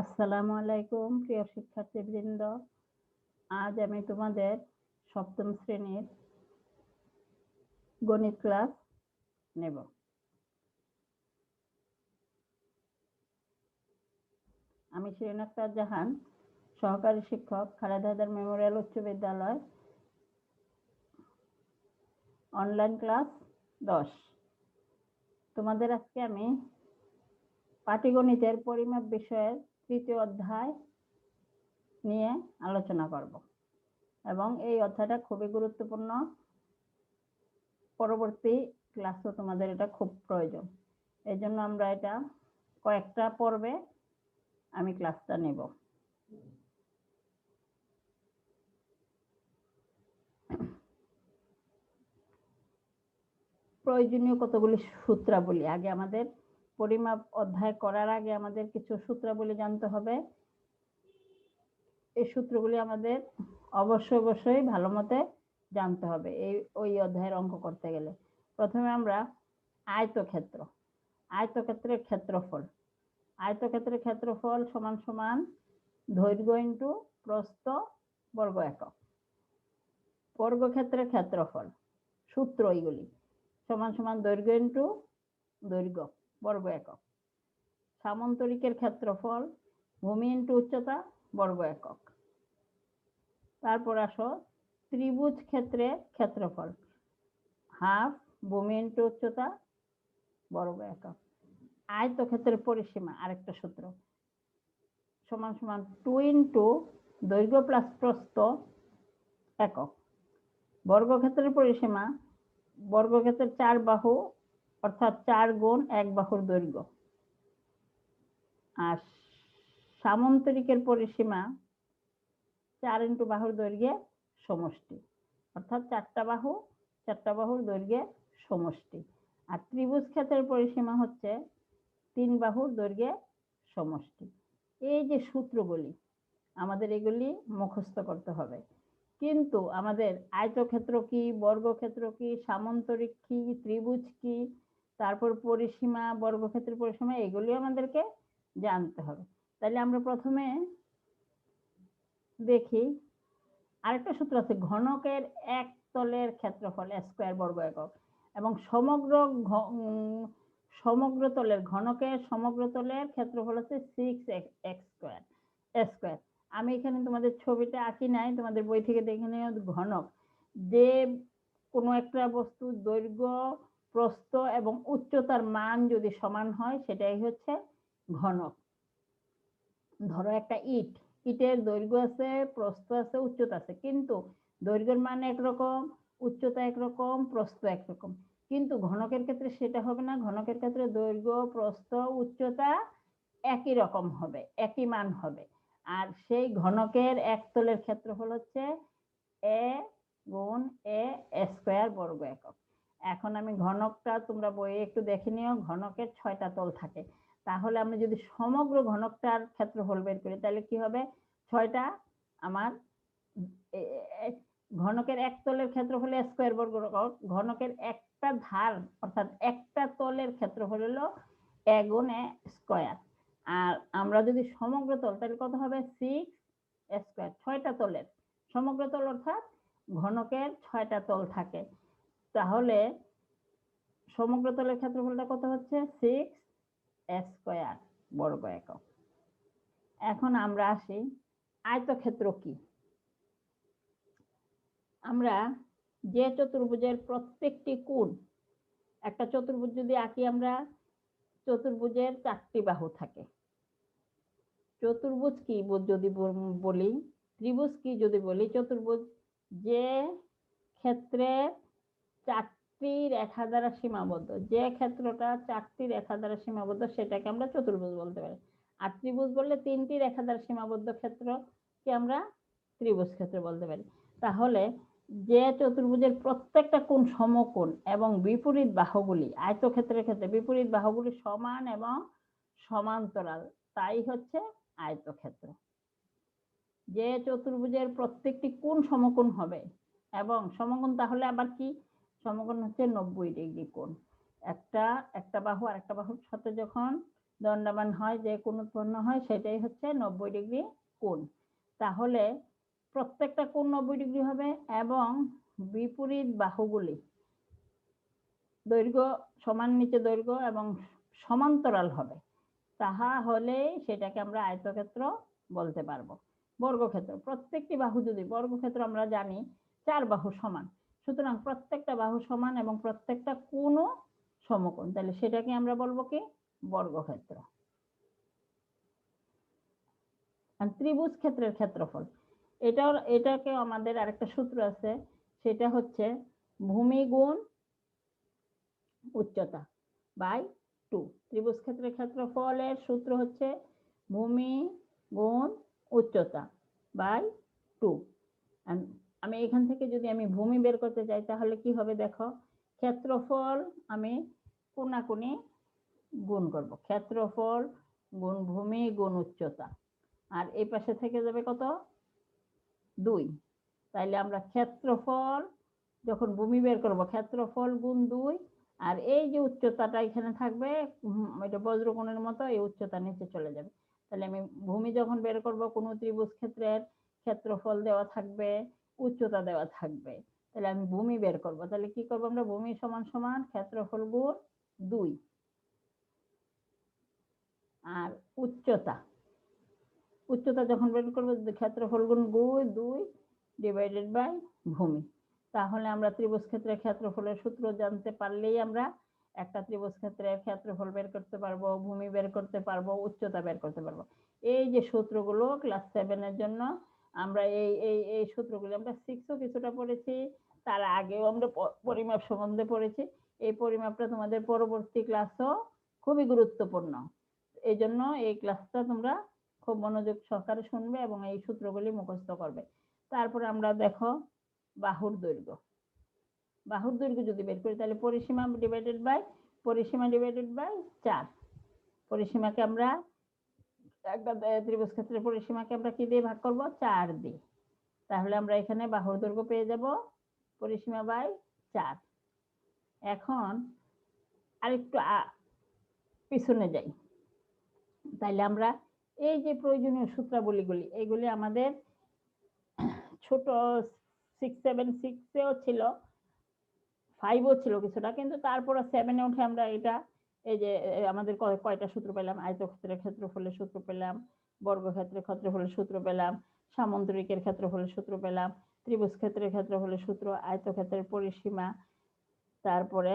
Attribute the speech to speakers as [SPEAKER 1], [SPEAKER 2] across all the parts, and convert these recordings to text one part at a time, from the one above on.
[SPEAKER 1] আসসালামু আলাইকুম, প্রিয় শিক্ষার্থীবৃন্দ। আজ আমি তোমাদের সপ্তম শ্রেণির গণিত ক্লাস নেব। আমি শিরিন আক্তার জাহান, সহকারী শিক্ষক খালেদা হায়দার মেমোরিয়াল উচ্চ বিদ্যালয় অনলাইন ক্লাস দশ। তোমাদের আজকে আমি পাটিগণিতের পরিমাপ বিষয়ের তৃতীয় অধ্যায় নিয়ে আলোচনা করব। এবং এই অধ্যায়টা খুবই গুরুত্বপূর্ণ। পরবর্তী ক্লাসও তোমাদের এটা খুব প্রয়োজন। এই জন্য আমরা এটা কয়েকটা পর্বে আমি ক্লাসটা নেব। প্রয়োজনীয় কতগুলি সূত্রাবলী? আগে আমাদের পরিমাপ অধ্যায় করার আগে আমাদের কিছু সূত্রাবলী জানতে হবে। এই সূত্রগুলি আমাদের অবশ্যই অবশ্যই ভালো মতে জানতে হবে এই ওই অধ্যায়ের অঙ্ক করতে গেলে। প্রথমে আমরা আয়তক্ষেত্র, আয়তক্ষেত্রের ক্ষেত্রফল। আয়তক্ষেত্রের ক্ষেত্রফল সমান সমান দৈর্ঘ্য ইন্টু প্রস্থ বর্গ একক। বর্গক্ষেত্রের ক্ষেত্রফল, সূত্র এইগুলি। সমান সমান দৈর্ঘ্য ইন্টু দৈর্ঘ্য। বর্গ একক সামন্তরিকের ক্ষেত্রফল, ভূমি ইন্টু উচ্চতা বর্গ একক তারপর আসো, ত্রিভুজ ক্ষেত্রে ক্ষেত্রফল। হাফ, ভূমি ইন্টু উচ্চতা বর্গ একক আয়তক্ষেত্রের পরিসীমা, আরেকটা সূত্র। সমান সমান টু ইন্টু দৈর্ঘ্য প্লাস প্রস্থ একক। বর্গক্ষেত্রের পরিসীমা, বর্গক্ষেত্রের চার বাহু অর্থাৎ চার গুণ এক বাহুর দৈর্ঘ্য। আর সামন্তরিকের পরিসীমা চার ইন্টু বাহুর দৈর্ঘ্যে সমষ্টি। অর্থাৎ চারটা বাহু, চারটা বাহুর দৈর্ঘ্যে সমষ্টি। আর ত্রিভুজ ক্ষেত্রের পরিসীমা হচ্ছে তিন বাহুর দৈর্ঘ্যে সমষ্টি। এই যে সূত্রগুলি, আমাদের এগুলি মুখস্থ করতে হবে। কিন্তু আমাদের আয়তক্ষেত্র কি, বর্গক্ষেত্র কি, সামন্তরিক কি, ত্রিভুজ কি তারপর পরিসীমা, বর্গক্ষেত্রের পরিসীমা এগুলি আমাদেরকে জানতে হবে। তাহলে আমরা প্রথমে দেখি, আরেকটা সূত্র আছে, ঘনকের এক তলের ক্ষেত্রফল স্কোয়ার বর্গ একক এবং সমগ্র সমগ্র তলের, ঘনকের সমগ্র তলের ক্ষেত্রফল হচ্ছে সিক্স এক্স স্কোয়ার স্কোয়ার আমি এখানে তোমাদের ছবিটা আঁকি নাই, তোমাদের বই থেকে দেখে নিও, ঘনক যে কোনো একটা বস্তুর দৈর্ঘ্য প্রস্থ এবং উচ্চতার মান যদি সমান হয়, সেটাই হচ্ছে ঘনক। ধরো একটা ইট, ইটের দৈর্ঘ্য আছে, প্রস্থ আছে, উচ্চতা আছে। কিন্তু দৈর্ঘ্যের মান একরকম, উচ্চতা একরকম, প্রস্থ একরকম। কিন্তু ঘনকের ক্ষেত্রে সেটা হবে না। ঘনকের ক্ষেত্রে দৈর্ঘ্য, প্রস্থ, উচ্চতা একই রকম হবে, একই মান হবে। আর সেই ঘনকের একতলের ক্ষেত্রফল হচ্ছে এ গুণ এ স্কোয়ার বর্গ একক। এখন আমি ঘনকটা তোমরা বইয়ে একটু দেখে নিও, ঘনকের ছয়টা তল থাকে। তাহলে আমি যদি সমগ্র ঘনকটার ক্ষেত্রফল বের করি, তাহলে কি হবে? ছয়টা আমার ঘনকের এক তলের ক্ষেত্রফল স্কোয়ার বর্গ ঘনকের একটা ধার, অর্থাৎ একটা তলের ক্ষেত্রফল হলো এ গুণ স্কোয়ার আর আমরা যদি সমগ্র তল, তাহলে কত হবে? সিক্স স্কোয়ার ছয়টা তলের। সমগ্র তল অর্থাৎ ঘনকের ছয়টা তল থাকে। তাহলে সমগ্র তলের ক্ষেত্রফলটা কত হচ্ছে? সিক্স স্কোয়ার বর্গ একক এখন আমরা আসি আয়তক্ষেত্র কি? আমরা যে চতুর্ভুজের প্রত্যেকটি কোণ, একটা চতুর্ভুজ যদি আঁকি আমরা, চতুর্ভুজের চারটি বাহু থাকে। চতুর্ভুজ কি যদি বলি? ত্রিভুজ কি যদি বলি? চতুর্ভুজ যে ক্ষেত্রে চারটি রেখা দ্বারা সীমাবদ্ধ। যে ক্ষেত্রটা চারটি রেখা দ্বারা সীমাবদ্ধ, সেটাকে আমরা চতুর্ভুজ বলতে পারি। আর ত্রিভুজ বললে তিনটি রেখা দ্বারা সীমাবদ্ধ ক্ষেত্রকে আমরা ত্রিভুজ ক্ষেত্র বলতে পারি। তাহলে যে চতুর্ভুজের প্রত্যেকটা কোণ সমকোণ এবং বিপরীত বাহুগুলি, আয়তক্ষেত্রের ক্ষেত্রে বিপরীত বাহুগুলি সমান এবং সমান্তরাল, তাই হচ্ছে আয়তক্ষেত্র। যে চতুর্ভুজের প্রত্যেকটি কোণ সমকোণ হবে এবং সমকোণ তাহলে আবার কি? সমকোণ হচ্ছে নব্বই ডিগ্রি কোণ। একটা একটা বাহু আর একটা বাহুর সাথে যখন দণ্ডায়মান হয়, যে কোণ উৎপন্ন হয়, সেটাই হচ্ছে নব্বই ডিগ্রি কোণ। তাহলে প্রত্যেকটা কোণ নব্বই ডিগ্রি হবে এবং বিপরীত বাহুগুলি দৈর্ঘ্য, সমান নিচে দৈর্ঘ্য এবং সমান্তরাল হবে। তাহা হলেই সেটাকে আমরা আয়তক্ষেত্র বলতে পারব। বর্গক্ষেত্র, প্রত্যেকটি বাহু যদি বর্গক্ষেত্র আমরা জানি, চার বাহু সমান। সুতরাং প্রত্যেকটা বাহু সমান এবং প্রত্যেকটা কোণও সমকোণ। তাহলে সেটাকে আমরা বলব কি? বর্গক্ষেত্র। ত্রিভুজ ক্ষেত্রের ক্ষেত্রফল। এটাও এটাকে আমাদের আরেকটা সূত্র আছে। সেটা হচ্ছে ভূমি গুণ উচ্চতা বাই টু। ত্রিভুজ ক্ষেত্রের ক্ষেত্রফলের সূত্র হচ্ছে ভূমি গুণ উচ্চতা বাই টু। আমি এখান থেকে যদি আমি ভূমি বের করতে চাই, তাহলে কি হবে দেখো? ক্ষেত্রফল আমি কোনাকুনি গুণ করব। ক্ষেত্রফল গুণ ভূমি গুণ উচ্চতা। আর এই পাশে থেকে যাবে কত? দুই। তাইলে আমরা ক্ষেত্রফল যখন ভূমি বের করব, ক্ষেত্রফল গুণ দুই। আর এই যে উচ্চতাটা এখানে থাকবে এটা বজ্রকোণের মতো এই উচ্চতা নিচে চলে যাবে। তাহলে আমি ভূমি যখন বের করব, কোন ত্রিভুজ ক্ষেত্রের ক্ষেত্রফল দেওয়া থাকবে। উচ্চতা দেওয়া থাকবে। তাহলে আমি ভূমি বের করব। তাহলে কি করব আমরা? ভূমি সমান সমান ক্ষেত্রফল গুণ দুই। আর উচ্চতা। উচ্চতা যখন বের করব ক্ষেত্রফল গুণ গুণ দুই ডিভাইডেড বাই ভূমি। তাহলে আমরা ত্রিভুজ ক্ষেত্রের ক্ষেত্রফলের সূত্র জানতে পারলেই আমরা একটা ত্রিভুজ ক্ষেত্রের ক্ষেত্রফল বের করতে পারব, ভূমি বের করতে পারব, উচ্চতা বের করতে পারব। এই যে সূত্রগুলো ক্লাস সেভেনের জন্য আমরা এই এই এই সূত্রগুলো, আমরা সিক্সও কিছুটা পড়েছি, তার আগেও আমরা পরিমাপ সম্বন্ধে পড়েছি। এই পরিমাপটা তোমাদের পরবর্তী ক্লাসও খুবই গুরুত্বপূর্ণ। এই জন্য এই ক্লাসটা তোমরা খুব মনোযোগ সহকারে শুনবে এবং এই সূত্রগুলি মুখস্থ করবে। তারপরে আমরা দেখো বাহুর দৈর্ঘ্য। বাহুর দৈর্ঘ্য যদি বের করি, তাহলে পরিসীমা ডিভাইডেড বাই পরিসীমা ডিভাইডেড বাই চার। পরিসীমাকে আমরা একটা ত্রিভুজ ক্ষেত্রের পরিসীমাকে আমরা কি দিয়ে ভাগ করব? চার দিয়ে। তাহলে আমরা এখানে বাহুর দৈর্ঘ্য পেয়ে যাব, পরিসীমা বাই চার। এখন আরেকটু পিছনে যাই। তাইলে আমরা এই যে প্রয়োজনীয় সূত্রাবলীগুলি, এগুলি আমাদের ছোট সিক্স সেভেন সিক্সেও ছিল ফাইভও ছিল কিছুটা, কিন্তু তারপরে সেভেনে উঠে আমরা এটা এই যে আমাদের কয়টা সূত্র পেলাম? আয়তক্ষেত্রের ক্ষেত্রফলের সূত্র পেলাম, বর্গক্ষেত্রের ক্ষেত্রফলের সূত্র পেলাম সামন্তরিকের ক্ষেত্রফলের সূত্র পেলাম ত্রিভুজ ক্ষেত্রের ক্ষেত্রফলের সূত্র, আয়তক্ষেত্রের পরিসীমা, তারপরে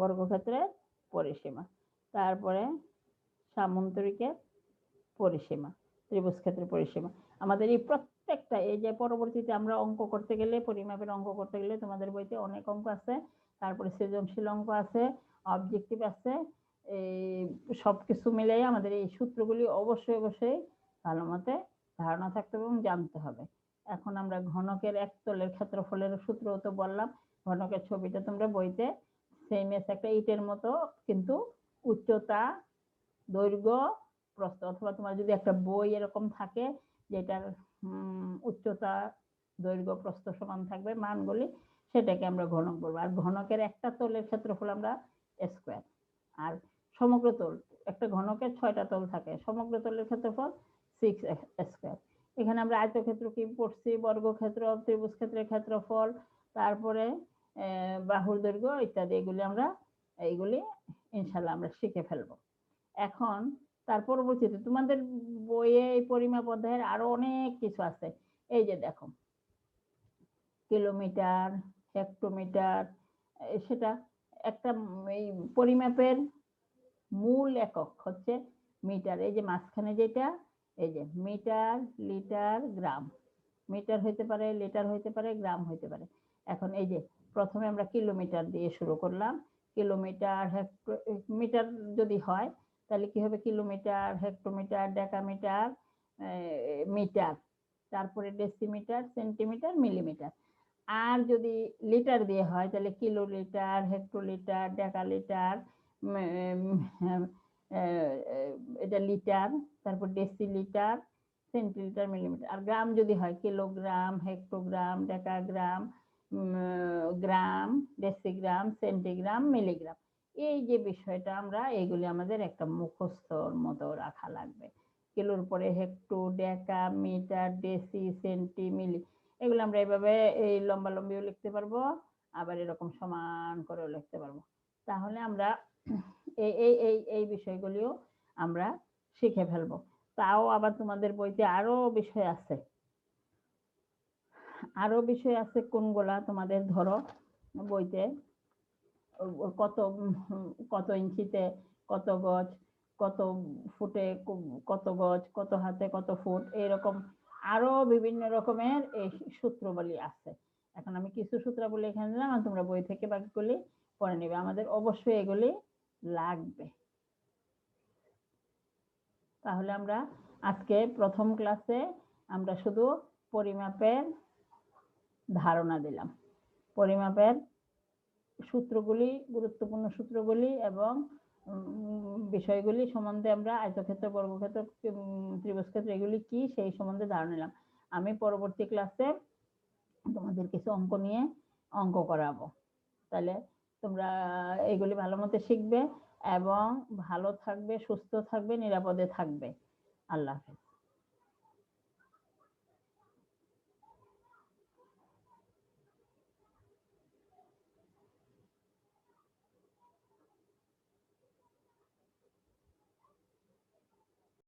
[SPEAKER 1] বর্গক্ষেত্রের পরিসীমা, তারপরে সামন্তরিকের পরিসীমা ত্রিভুজ ক্ষেত্রের পরিসীমা। আমাদের এই প্রত্যেকটা, এই যে পরবর্তীতে আমরা অঙ্ক করতে গেলে, পরিমাপের অঙ্ক করতে গেলে তোমাদের বইতে অনেক অঙ্ক আছে, তারপরে সৃজনশীল অঙ্ক আছে অবজেক্টিভ আছে সব কিছু মিলে আমাদের এই সূত্রগুলি অবশ্যই অবশ্যই ভালো মতে ধারণা থাকতে হবে এবং জানতে হবে। এখন আমরা ঘনকের একতলের ক্ষেত্রফলের সূত্র তো বললাম, ঘনকের ছবিটা তোমরা বইতে সেম এস একটা ইটের মতো, কিন্তু উচ্চতা, দৈর্ঘ্য, প্রস্থ, অথবা তোমার যদি একটা বই এরকম থাকে যেটার উচ্চতা, দৈর্ঘ্য, প্রস্থ সমান থাকবে, মানগুলি, সেটাকে আমরা ঘনক বলব। আর ঘনকের একটা তলের ক্ষেত্রফল আমরা স্কোয়ার আর সমগ্র তল, একটা ঘনকের ছয়টা তল থাকে। সমগ্র তলের ক্ষেত্রফল সিক্স স্কোয়ার এখানে আমরা আয়তক্ষেত্র কি পড়ছি? বর্গক্ষেত্র ত্রিভুজ ক্ষেত্রের ক্ষেত্রফল, তারপরে বাহুর দৈর্ঘ্য ইত্যাদি, এগুলি আমরা এইগুলি ইনশাল্লাহ আমরা শিখে ফেলব। এখন, তার পরবর্তীতে তোমাদের বইয়ে এই পরিমাপ অধ্যায়ের আরও অনেক কিছু আছে। এই যে দেখো, কিলোমিটার, হেক্টোমিটার সেটা একটা এই পরিমাপের মূল একক হচ্ছে মিটার। এই যে মাঝখানে যেটা, এই যে মিটার, লিটার, গ্রাম। মিটার হইতে পারে, লিটার হইতে পারে, গ্রাম হইতে পারে। এখন এই যে প্রথমে আমরা কিলোমিটার দিয়ে শুরু করলাম। কিলোমিটার মিটার যদি হয়, তাহলে কি হবে? Kilometre hectometre decametre metre. তারপরে ডেসিমিটার, সেন্টিমিটার, মিলিমিটার। আর যদি লিটার দিয়ে হয়, তাহলে কিলো লিটার হেক্টোলিটার ডেকালিটার এটা লিটার, তারপর ডেসিলিটার, সেন্টিলিটার, মিলিমিটার। আর গ্রাম যদি হয়, kilogram, hectogram, decagram gram, decigram, centigram, milligram. এই যে বিষয়টা আমরা, এগুলি আমাদের একটা মুখস্থর মতো রাখা লাগবে। কিলোর পরে hecto, deca, metre, deci, centi, milli, এগুলো আমরা এইভাবে এই লম্বা লম্বিও লিখতে পারব, আবার এরকম সমান করেও লিখতে পারব। তাহলে আমরা এই এই এই এই বিষয়গুলিও আমরা শিখে ফেলব। তাও আবার তোমাদের বইতে আরও বিষয় আছে। আরও বিষয় আছে কোনগুলা তোমাদের ধরো বইতে? কত কত ইঞ্চিতে কত গজ, কত ফুটে কত গজ, কত হাতে কত ফুট, এরকম আরও বিভিন্ন রকমের এই সূত্রবলী আছে। এখন আমি কিছু সূত্রাবলী এখানে দিলাম আর তোমরা বই থেকে বাকিগুলি পড়ে নিবে। আমাদের অবশ্যই এগুলি লাগবে। তাহলে আমরা আজকে প্রথম ক্লাসে আমরা শুধু পরিমাপের ধারণা দিলাম। পরিমাপের সূত্রগুলি গুরুত্বপূর্ণ সূত্রগুলি এবং বিষয়গুলি সম্বন্ধে আমরা আয়তক্ষেত্র বর্গক্ষেত্র উম, ত্রিভুজক্ষেত্র এগুলি কি সেই সম্বন্ধে ধারণা নিলাম। আমি পরবর্তী ক্লাসে তোমাদের কিছু অঙ্ক নিয়ে অঙ্ক করাবো। তাহলে তোমরা এগুলি ভালো মতো শিখবে এবং ভালো থাকবে সুস্থ থাকবে নিরাপদে থাকবে। আল্লাহ হাফেজ।